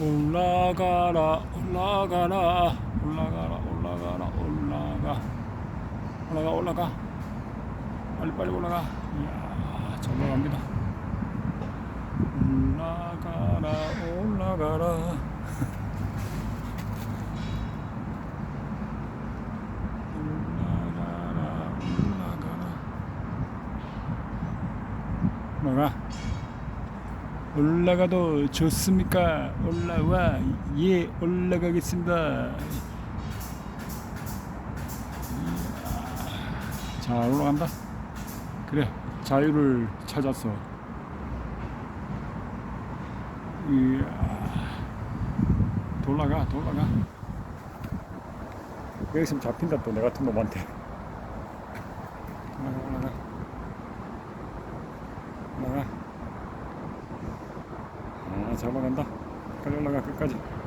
올라가라 올라가라 올라가라 올라가라 올라가. 올라가 올라가. 빨리 빨리 올라가. 이야 잘 올라갑니다. 올라가라 올라가라. 올라가라 올라가라. 올라가 올라가도 좋습니까? 올라와 예 올라가겠습니다. 이야, 잘 올라간다. 그래 자유를 찾았어. 돌아가 돌아가. 여기 있으면 잡힌다 또 내 같은 놈한테. 올라가 올라가 올라가. 아, 잘 올라간다. 빨리 올라가 끝까지.